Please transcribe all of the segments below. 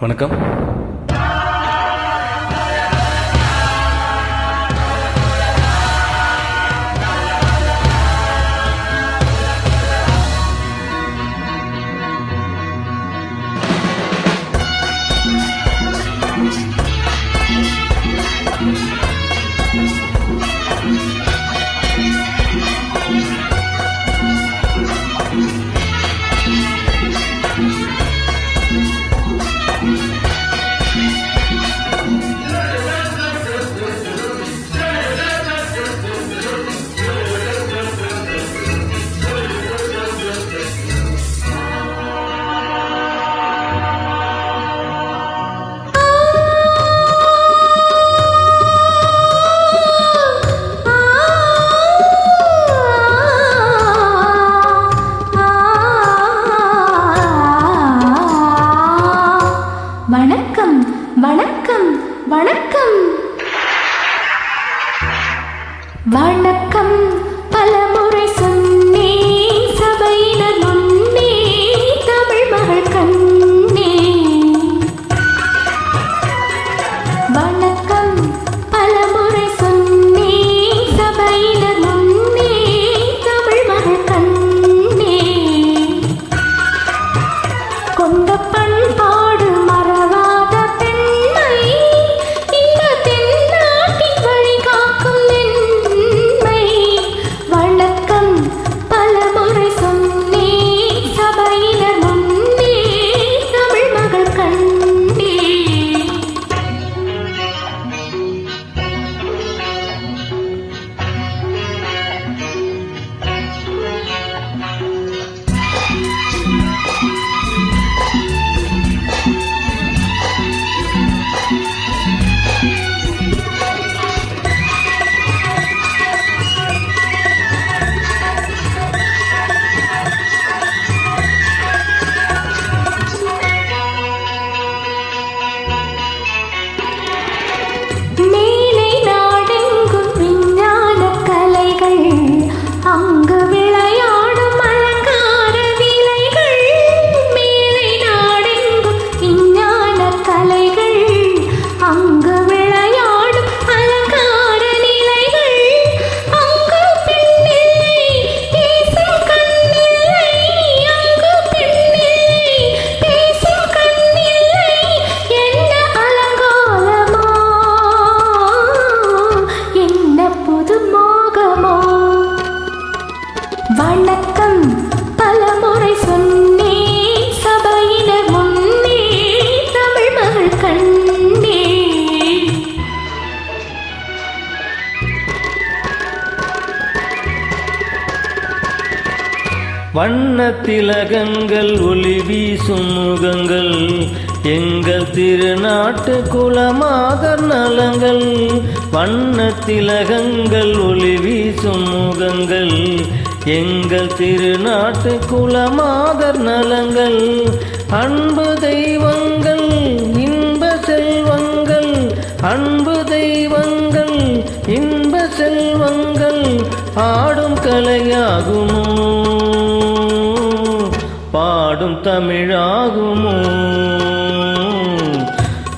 வணக்கம். வண்ணத்திலகங்கள் ஒளி வீசும் முகங்கள் எங்கள் திருநாட்டு குலமாக நலங்கள். வண்ணத்திலகங்கள் ஒளி வீசும் முகங்கள் எங்கள் திருநாட்டு குலமாக நலங்கள். அன்பு தெய்வங்கள் இன்ப செல்வங்கள் அன்பு தெய்வங்கள் இன்ப செல்வங்கள் ஆடும் கலையாகுமோ? பாடும் தமிழாகுமோ?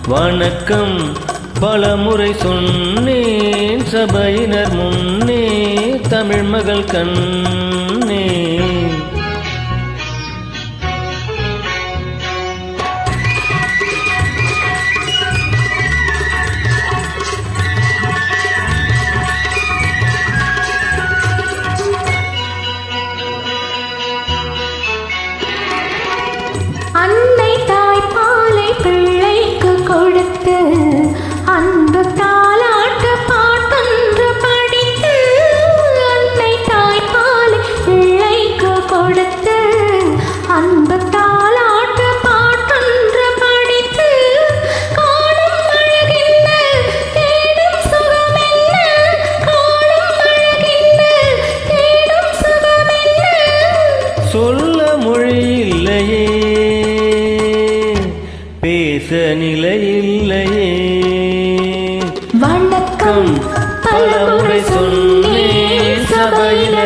வணக்கம். பலமுறை சொன்னேன் சபையினர் முன்னே தமிழ் மகள் கண் சொல்ல மொழி இல்லையே பேச நிலை இல்லையே வணக்கம். பலமுறை சொன்னேன். சபையினர் முன்னே